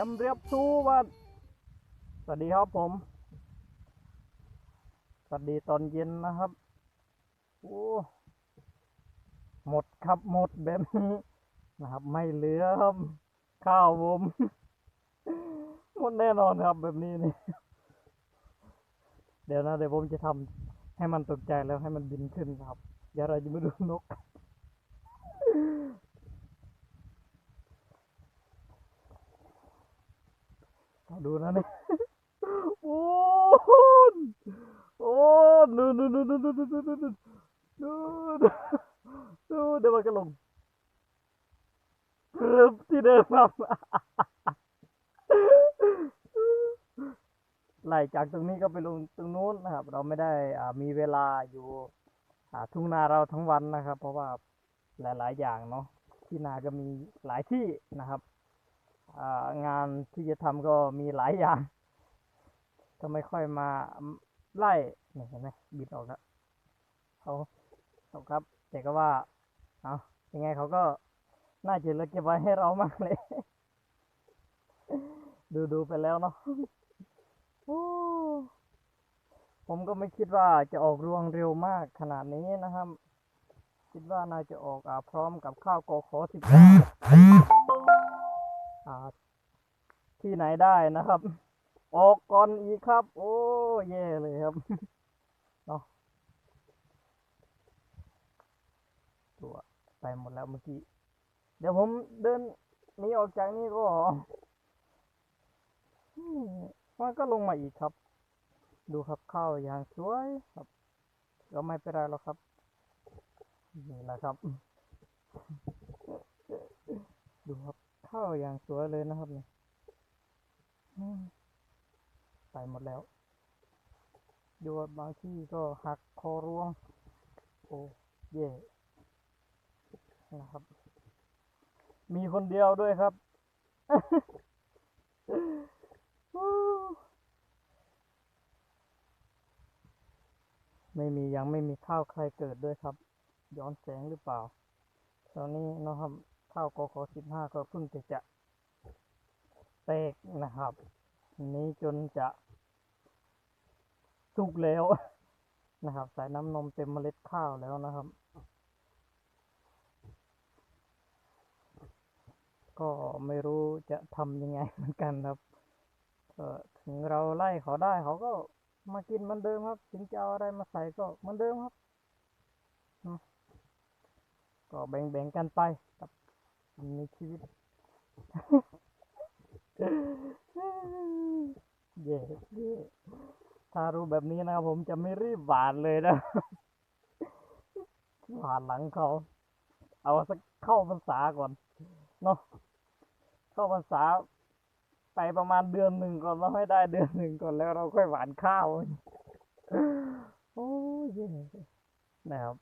จำเรียบสู้ว่าสวัสดีครับผม สวัสดีตอนเย็นนะครับโอ้หมดครับหมดแบบนี้นะครับ ไม่เหลือครับ ข้าวผมหมดแน่นอนครับแบบนี้นี่เดี๋ยวนะเดี๋ยวผมจะทำให้มันตกใจแล้วให้มันบินขึ้นครับเดี๋ยวเราจะไมาดูนก เอา ดูนะนี่โอ้นโอ้นูนนูนนูนนูนนูนนูนนูนนูนเดี๋ยวมันก็ลงกรึบที่เดิมครับไล่จากตรงนี้ก็ไปลงตรงนู้นนะครับ เราไม่ได้อ่ามีเวลาอยู่ทุ่งนาเราทั้งวันนะครับ เพราะว่าหลาย ๆ อย่างเนาะที่นาก็มีหลายที่นะครับ งานที่จะทำก็มีหลายอย่างก็ไม่ค่อยมาไล่เห็นไหมบิดออกแล้วเขาเขาครับ แต่ก็ว่าเอายังไงเขาก็น่าจะเลือเก็บไว้ให้เรามากเลย ดูดูไปแล้วเนาะผมก็ไม่คิดว่าจะออกรวงเร็วมากขนาดนี้นะครับ คิดว่าน่าจะออกอพร้อมกับข้าวกอขอสิบเก้าอ่า ที่ไหนได้นะครับ ออกก่อนอีกครับ โอ้แย่เลยครับเนาะตัวไปหมดแล้วเมื่อกี้ เดี๋ยวผมเดินนี้ออกจากนี่ก็มันก็ลงมาอีกครับ ดูครับข้าวอย่างสวยครับก็ไม่เป็นไรหรอกครับนี่แหละครับ ดูครับข้าวอย่างสวยเลยนะครับเนี่ย ไปหมดแล้วดูว่าบางที่ก็หักคอร่วง โอ้เย่นะครับ มีคนเดียวด้วยครับ ไม่มียังไม่มีข้าวใครเกิดด้วยครับ ย้อนแสงหรือเปล่าตอนนี้นะครับข้าวกขอสิบห้าก็เพิ่งจะจะ แตกนะครับ นี้จนจะสุกแล้วนะครับ ใส่น้ำนมเต็มเมล็ดข้าวแล้วนะครับ ก็ไม่รู้จะทำยังไงเหมือนกันครับถึงเราไล่เขาได้เขาก็มากินเหมือนเดิมครับ ถึงจะเอาอะไรมาใส่ก็เหมือนเดิมครับ ก็แบ่งๆกันไปกับมีชีวิต เย่เย่ถ้ารู้แบบนี้นะครับผมจะไม่รีบหวานเลยนะหวานหลังเขา เอาสักเข้าพรรษาก่อนเนาะเข้าพรรษาไปประมาณเดือนหนึ่งก่อนแล้วให้ได้เดือนหนึ่งก่อนแล้วเราค่อยหวานข้าวโอ้ยเย่นะครับ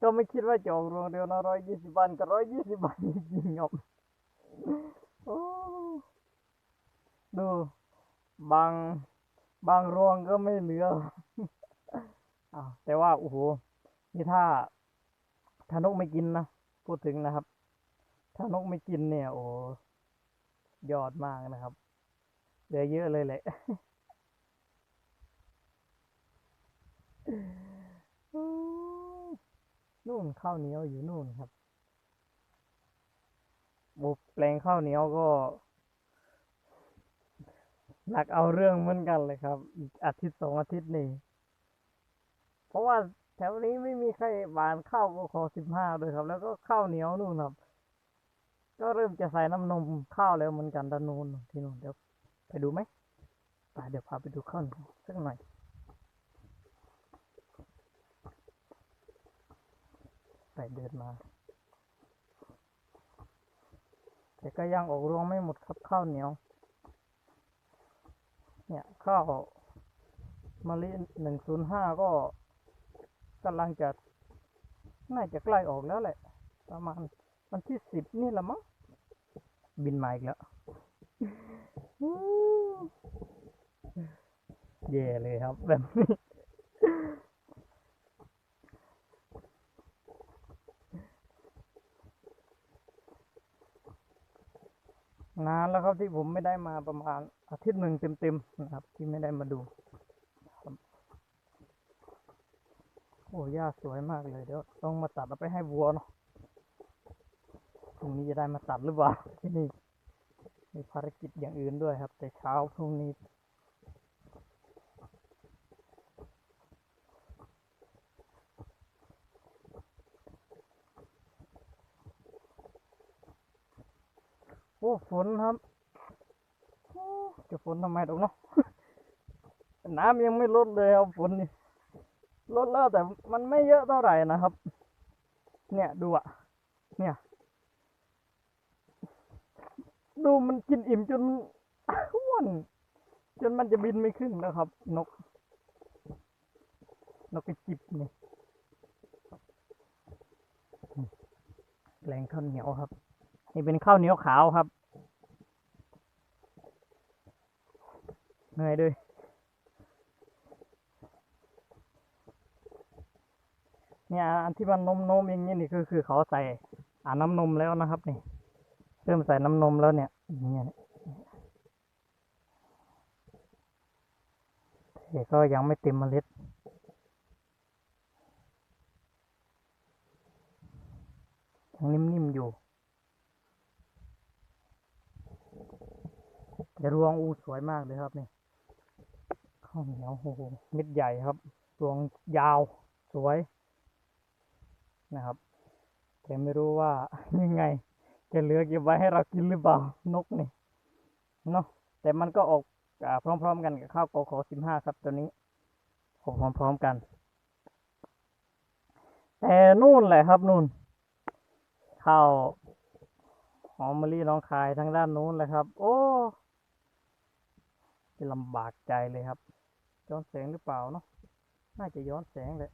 ก็ไม่คิดว่าจะออกรวงเดียวนะร้อยยี่สิบวันกับร้อยยี่สิบวันจริงๆครับ ดู บาง บางรวงก็ไม่เหลืออ้าแต่ว่า โอ้โห นี่ถ้า ถ้านกไม่กินนะ พูดถึงนะครับ ถ้านกไม่กินเนี่ย โอ้ยอดมากนะครับ เหลือเยอะเลยแหละนู่นข้าวเหนียวอยู่นู่นครับ บุบแปลงข้าวเหนียวก็ หนักเอาเรื่องเหมือนกันเลยครับอีกอาทิตย์สองอาทิตย์นี่เพราะว่าแถวนี้ไม่มีใครหวานข้าวก็ขอสิบห้าด้วยครับ แล้วก็ข้าวเหนียวนู่นครับ ก็เริ่มจะใส่น้ำนมข้าวแล้วเหมือนกันด้านนู้นที่นู่นเดี๋ยวไปดูไหมไปเดี๋ยวพาไปดูข้าวเหนียวสักหน่อยไปเดินมา แต่ก็ยังออกรวงไม่หมดครับข้าวเหนียว เนี่ยข้าวมะลิหนึ่งศูนย์ห้าก็กำลังจะน่าจะใกล้ออกแล้วแหละ ประมาณวันที่สิบนี่ละมั้งบินมาอีกแล้วอู้แย่เลยครับแบบนี้ นานแล้วครับ ที่ผมไม่ได้มาประมาณอาทิตย์หนึ่งเต็มๆนะครับ ที่ไม่ได้มาดูโอ้หญ้าสวยมากเลยเดี๋ยวต้องมาตัดเอาไปให้วัวเนาะพรุ่งนี้จะได้มาตัดหรือเปล่าที่นี่มีภารกิจอย่างอื่นด้วยครับ แต่เช้าพรุ่งนี้โอ้ฝนครับ จะฝนทำไมตรงนาะน้ำยังไม่ลดเลยเอาฝนนี่ลดแล้วแต่มันไม่เยอะเท่าไหร่นะครับ เนี่ยดูอะเนี่ย ดูมันกินอิ่มจนอ้วนจนมันจะบินไม่ขึ้นแล้วครับ นก นกกระจิบนี่แกงข้าวเหนียวครับ นี่เป็นข้าวเหนียวขาวครับ เหนื่อยด้วยเนี่ยอันที่มันนมนมอย่างนี้นี่คือคือเขาใส่อ่าน้ำนมแล้วนะครับ นี่เริ่มใส่น้ำนมแล้วเนี่ยอย่างเนี่ยแต่ก็ยังไม่เต็มเมล็ดยังนิ่มๆอยู่แต่รวงอูสวยมากเลยครับนี่ ข้าวเหนียวโอ้โหเม็ดใหญ่ครับรวงยาวสวยนะครับแต่ไม่รู้ว่ายังไง จะเหลือเก็บไว้ให้เรากินหรือเปล่านกนี่เนาะแต่มันก็ออกอพร้อม ๆ กันกับข้าวกขอสิบห้าครับตัวนี้ออกพร้อมๆกัน แต่นู่นแหละครับนู่นข้าวหอมมะลิน้องคายทางด้านนู้นเลยครับ โอ้ลำบากใจเลยครับ ย้อนแสงหรือเปล่าเนาะน่าจะย้อนแสงเลย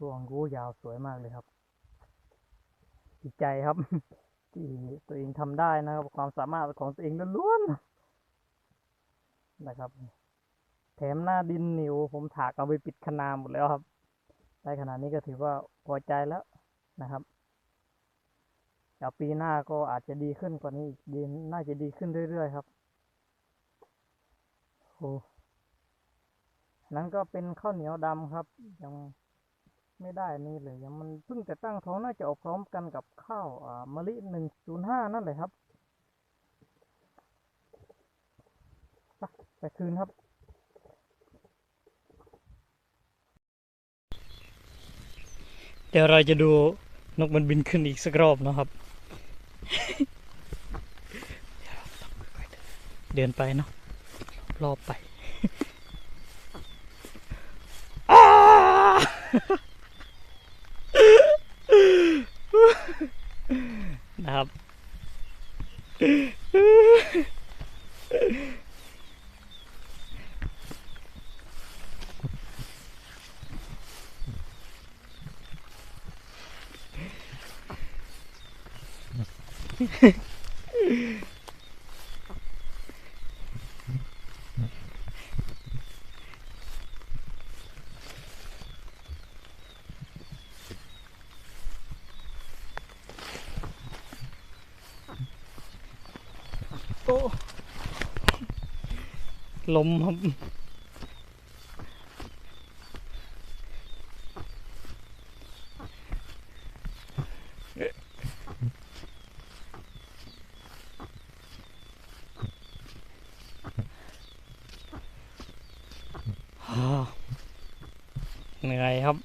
รวงรู้ยาวสวยมากเลยครับดีใจครับ ที่ตัวเองทำได้นะครับ ความสามารถของตัวเองล้วนๆนะครับ แถมหน้าดินนิวผมถากเอาไปปิดคนาหมดแล้วครับ ได้ขนาดนี้ก็ถือว่าพอใจแล้วนะครับเดี๋ยวปีหน้าก็อาจจะดีขึ้นกว่านี้อีกดีน่าจะดีขึ้นเรื่อยๆครับ นั้นก็เป็นข้าวเหนียวดำครับ ยังไม่ได้นี่เลยยังมันเพิ่งจะตั้งท้องน่าจะออกพร้อมกันกับข้าวอ่ามะลิหนึ่งศูนย์ห้านั่นเลยครับไปไปคืนครับเดี๋ยวเราจะดูนกมันบินขึ้นอีกสักรอบนะครับ เดินไปเนาะ รอบไปอานะครับ โอ้ ลมครับอ่าเหนื่อยครับ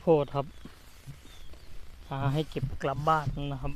โพดครับหาให้เก็บกลับบ้านนะครับ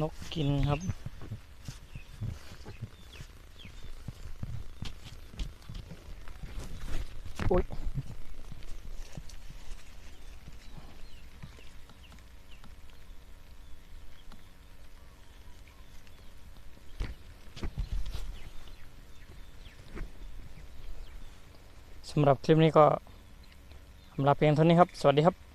นกกินครับอุ๊ยสำหรับคลิปนี้ก็อำลาเพียงเท่านี้ครับ สวัสดีครับ